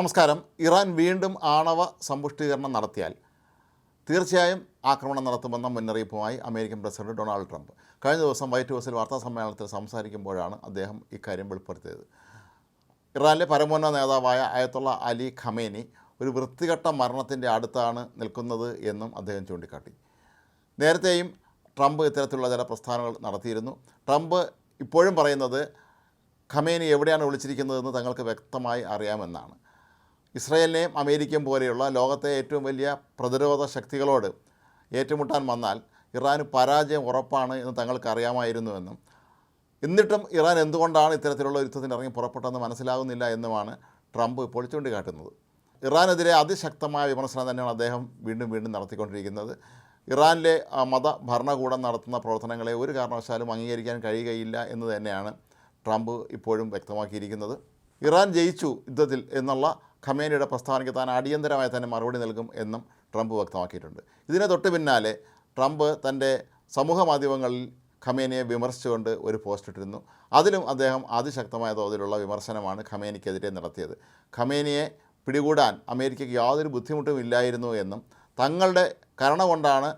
നമസ്കാരം. ഇറാൻ വീണ്ടും ആണവ സമ്പുഷ്ടീകരണം നടത്തിയാൽ തീർച്ചയായും ആക്രമണം നടത്തുമെന്ന മുന്നറിയിപ്പുമായി അമേരിക്കൻ പ്രസിഡന്റ് ഡൊണാൾഡ് ട്രംപ്. കഴിഞ്ഞ ദിവസം വൈറ്റ് ഹൗസിൽ വാർത്താ സമ്മേളനത്തിൽ സംസാരിക്കുമ്പോഴാണ് അദ്ദേഹം ഇക്കാര്യം വെളിപ്പെടുത്തിയത്. ഇറാനിലെ പരമോന്നത നേതാവായ അയത്തുള്ള അലി ഖമേനി ഒരു വൃത്തികെട്ട മരണത്തിന്റെ അടുത്താണ് നിൽക്കുന്നത് എന്നും അദ്ദേഹം ചൂണ്ടിക്കാട്ടി. നേരത്തെയും ട്രംപ് ഇത്തരത്തിലുള്ള ചില പ്രസ്ഥാനങ്ങൾ നടത്തിയിരുന്നു. ട്രംപ് ഇപ്പോഴും പറയുന്നത് ഖമേനി എവിടെയാണ് വിളിച്ചിരിക്കുന്നതെന്ന് തങ്ങൾക്ക് വ്യക്തമായി അറിയാമെന്നാണ്. ഇസ്രയേലിനെയും അമേരിക്കയും പോലെയുള്ള ലോകത്തെ ഏറ്റവും വലിയ പ്രതിരോധ ശക്തികളോട് ഏറ്റുമുട്ടാൻ വന്നാൽ ഇറാന് പരാജയം ഉറപ്പാണ് എന്ന് തങ്ങൾക്ക് അറിയാമായിരുന്നുവെന്നും എന്നിട്ടും ഇറാൻ എന്തുകൊണ്ടാണ് ഇത്തരത്തിലുള്ള യുദ്ധത്തിന് ഇറങ്ങി പുറപ്പെട്ടതെന്ന് മനസ്സിലാകുന്നില്ല എന്നുമാണ് ട്രംപ് ഇപ്പോൾ ചൂണ്ടിക്കാട്ടുന്നത്. ഇറാനെതിരെ അതിശക്തമായ വിമർശനം തന്നെയാണ് അദ്ദേഹം വീണ്ടും വീണ്ടും നടത്തിക്കൊണ്ടിരിക്കുന്നത്. ഇറാനിലെ മത ഭരണകൂടം നടത്തുന്ന പ്രവർത്തനങ്ങളെ ഒരു കാരണവശാലും അംഗീകരിക്കാൻ കഴിയുകയില്ല എന്ന് തന്നെയാണ് ട്രംപ് ഇപ്പോഴും വ്യക്തമാക്കിയിരിക്കുന്നത്. ഇറാൻ ജയിച്ചു യുദ്ധത്തിൽ എന്നുള്ള ഖമേനിയുടെ പ്രസ്താവനയ്ക്ക് താൻ അടിയന്തരമായി തന്നെ മറുപടി നൽകും എന്നും ട്രംപ് വ്യക്തമാക്കിയിട്ടുണ്ട്. ഇതിനെ തൊട്ട് പിന്നാലെ ട്രംപ് തന്റെ സമൂഹ മാധ്യമങ്ങളിൽ ഖമേനിയെ വിമർശിച്ചുകൊണ്ട് ഒരു പോസ്റ്റ് ഇട്ടിരുന്നു. അതിലും അദ്ദേഹം അതിശക്തമായ തോതിലുള്ള വിമർശനമാണ് ഖമേനിക്കെതിരെ നടത്തിയത്. ഖമേനിയെ പിടികൂടാൻ അമേരിക്കയ്ക്ക് യാതൊരു ബുദ്ധിമുട്ടും ഇല്ലായിരുന്നു എന്നും തങ്ങളുടെ കരുണ കൊണ്ടാണ്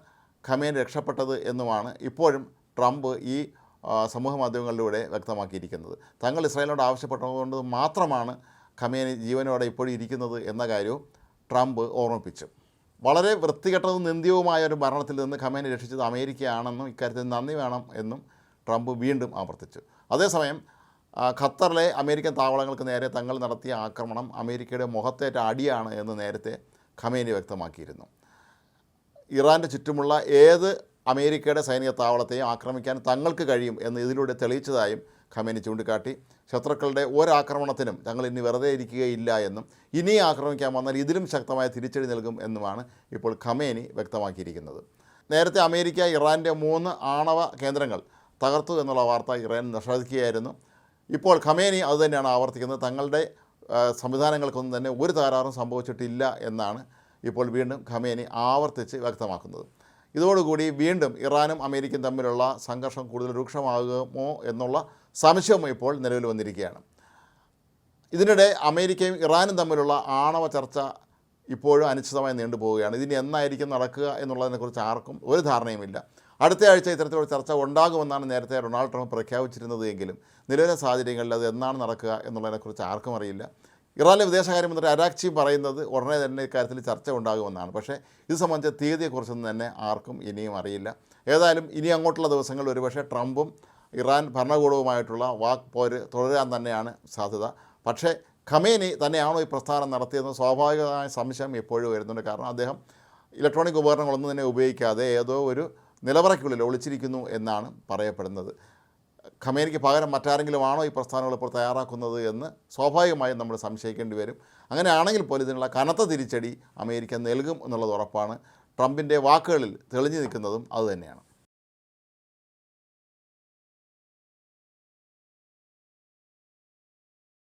ഖമേനി രക്ഷപ്പെട്ടത് എന്നുമാണ് ഇപ്പോഴും ട്രംപ് ഈ സമൂഹ മാധ്യമങ്ങളിലൂടെ വ്യക്തമാക്കിയിരിക്കുന്നത്. തങ്ങൾ ഇസ്രായേലിനോട് ആവശ്യപ്പെട്ടതുകൊണ്ട് മാത്രമാണ് ഖമേനി ജീവനോടെ ഇപ്പോഴും ഇരിക്കുന്നത് എന്ന കാര്യവും ട്രംപ് ഓർമ്മിപ്പിച്ചു. വളരെ വൃത്തികെട്ടതും നിന്ദ്യവുമായ ഒരു ഭരണത്തിൽ നിന്ന് ഖമേനി രക്ഷിച്ചത് അമേരിക്കയാണെന്നും ഇക്കാര്യത്തിൽ നന്ദി വേണം എന്നും ട്രംപ് വീണ്ടും ആവർത്തിച്ചു. അതേസമയം ഖത്തറിലെ അമേരിക്കൻ താവളങ്ങൾക്ക് നേരെ തങ്ങൾ നടത്തിയ ആക്രമണം അമേരിക്കയുടെ മുഖത്തേറ്റ അടിയാണ് എന്ന് നേരത്തെ ഖമേനി വ്യക്തമാക്കിയിരുന്നു. ഇറാന്റെ ചുറ്റുമുള്ള ഏത് അമേരിക്കയുടെ സൈനിക താവളത്തെയും ആക്രമിക്കാൻ തങ്ങൾക്ക് കഴിയും എന്ന് ഇതിലൂടെ തെളിയിച്ചതായും ഖമേനി ചൂണ്ടിക്കാട്ടി. ശത്രുക്കളുടെ ഒരാക്രമണത്തിനും തങ്ങൾ ഇനി വെറുതെ ഇരിക്കുകയില്ല എന്നും ഇനി ആക്രമിക്കാൻ വന്നാൽ ഇതിലും ശക്തമായ തിരിച്ചടി നൽകും എന്നുമാണ് ഇപ്പോൾ ഖമേനി വ്യക്തമാക്കിയിരിക്കുന്നത്. നേരത്തെ അമേരിക്ക ഇറാന്റെ മൂന്ന് ആണവ കേന്ദ്രങ്ങൾ തകർത്തു എന്നുള്ള വാർത്ത ഇറാൻ നിഷേധിക്കുകയായിരുന്നു. ഇപ്പോൾ ഖമേനി അതുതന്നെയാണ് ആവർത്തിക്കുന്നത്. തങ്ങളുടെ സംവിധാനങ്ങൾക്കൊന്നും തന്നെ ഒരു തകരാറും സംഭവിച്ചിട്ടില്ല എന്നാണ് ഇപ്പോൾ വീണ്ടും ഖമേനി ആവർത്തിച്ച് വ്യക്തമാക്കുന്നത്. ഇതോടുകൂടി വീണ്ടും ഇറാനും അമേരിക്കയും തമ്മിലുള്ള സംഘർഷം കൂടുതൽ രൂക്ഷമാകുമോ എന്നുള്ള സംശയം ഇപ്പോൾ നിലവിൽ വന്നിരിക്കുകയാണ്. ഇതിനിടെ അമേരിക്കയും ഇറാനും തമ്മിലുള്ള ആണവ ചർച്ച ഇപ്പോഴും അനിശ്ചിതമായി നീണ്ടുപോവുകയാണ് ഇതിന് എന്നായിരിക്കും നടക്കുക എന്നുള്ളതിനെക്കുറിച്ച് ആർക്കും ഒരു ധാരണയുമില്ല. അടുത്ത ആഴ്ച ഇത്തരത്തിലുള്ള ചർച്ച ഉണ്ടാകുമെന്നാണ് നേരത്തെ ഡൊണാൾഡ് ട്രംപ് പ്രഖ്യാപിച്ചിരുന്നത് എങ്കിലും നിലവിലെ സാഹചര്യങ്ങളിൽ അത് എന്നാണ് നടക്കുക എന്നുള്ളതിനെക്കുറിച്ച് ആർക്കും അറിയില്ല. ഇറാനിലെ വിദേശകാര്യമന്ത്രി അരാക്ചി പറയുന്നത് ഉടനെ തന്നെ ഇക്കാര്യത്തിൽ ചർച്ച ഉണ്ടാകുമെന്നാണ്. പക്ഷേ ഇത് സംബന്ധിച്ച തീയതിയെക്കുറിച്ചൊന്നും തന്നെ ആർക്കും ഇനിയും അറിയില്ല. ഏതായാലും ഇനി അങ്ങോട്ടുള്ള ദിവസങ്ങളിൽ ഒരുപക്ഷെ ട്രംപും ഇറാൻ ഭരണകൂടവുമായിട്ടുള്ള വാക്ക് പോര് തുടരാൻ തന്നെയാണ് സാധ്യത. പക്ഷേ ഖമേനി തന്നെയാണോ ഈ പ്രസ്ഥാനം നടത്തിയതെന്ന് സ്വാഭാവികമായ സംശയം എപ്പോഴും വരുന്നുണ്ട്. കാരണം അദ്ദേഹം ഇലക്ട്രോണിക് ഉപകരണങ്ങളൊന്നും തന്നെ ഉപയോഗിക്കാതെ ഏതോ ഒരു നിലവറയ്ക്കുള്ളിൽ ഒളിച്ചിരിക്കുന്നു എന്നാണ് പറയപ്പെടുന്നത്. ഖമേനിക്ക് പകരം മറ്റാരെങ്കിലും ആണോ ഈ പ്രസ്ഥാനങ്ങൾ ഇപ്പോൾ തയ്യാറാക്കുന്നത് എന്ന് സ്വാഭാവികമായും നമ്മൾ സംശയിക്കേണ്ടി വരും. അങ്ങനെയാണെങ്കിൽ പോലും ഇതിനുള്ള കനത്ത തിരിച്ചടി അമേരിക്ക നൽകും എന്നുള്ളത് ഉറപ്പാണ്. ട്രംപിന്റെ വാക്കുകളിൽ തെളിഞ്ഞു നിൽക്കുന്നതും അതുതന്നെയാണ്